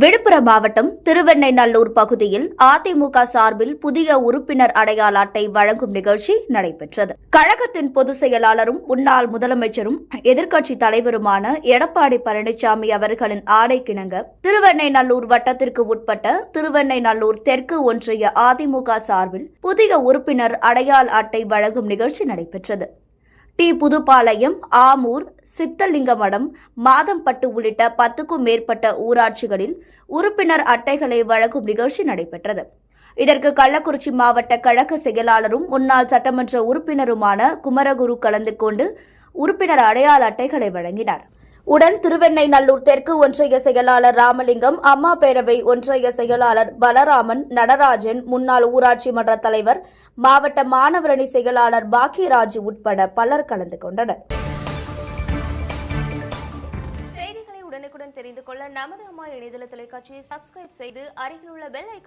விழுப்புரம் மாவட்டம் திருவெண்ணைநல்லூர் பகுதியில் அதிமுக சார்பில் புதிய உறுப்பினர் அடையாள அட்டை வழங்கும் நிகழ்ச்சி நடைபெற்றது. கழகத்தின் பொதுச் செயலாளரும் முன்னாள் முதலமைச்சரும் எதிர்க்கட்சித் தலைவருமான எடப்பாடி பழனிசாமி அவர்களின் ஆடைக்கிணங்க திருவெண்ணைநல்லூர் வட்டத்திற்கு உட்பட்ட திருவெண்ணைநல்லூர் தெற்கு ஒன்றிய அதிமுக சார்பில் புதிய உறுப்பினர் அடையாள அட்டை வழங்கும் நிகழ்ச்சி நடைபெற்றது. டி புதுப்பாளையம் ஆமூர் சித்தலிங்கமடம் மாதம்பட்டு உள்ளிட்ட பத்துக்கும் மேற்பட்ட ஊராட்சிகளில் உறுப்பினர் அட்டைகளை வழங்கும் நிகழ்ச்சி நடைபெற்றது. இதற்கு கள்ளக்குறிச்சி மாவட்ட கழக செயலாளரும் முன்னாள் சட்டமன்ற உறுப்பினருமான குமரகுரு கலந்து கொண்டு உறுப்பினர் அடையாள அட்டைகளை வழங்கினார். உடன் திருவெண்ணைநல்லூர் தெற்கு ஒன்றிய செயலாளர் ராமலிங்கம் அம்மா பேரவை ஒன்றிய செயலாளர் பலராமன் நடராஜன் முன்னாள் ஊராட்சி மன்ற தலைவர் மாவட்ட மாணவரணி செயலாளர் பாக்கியராஜ் உட்பட பலர் கலந்து கொண்டனர். செய்திகளை உடனுக்குடன் தெரிந்து கொள்ள நமது அம்மா இணையதள தொலைக்காட்சியை சப்ஸ்கிரைப் செய்து அருகில் உள்ள பெல் ஐக்கான்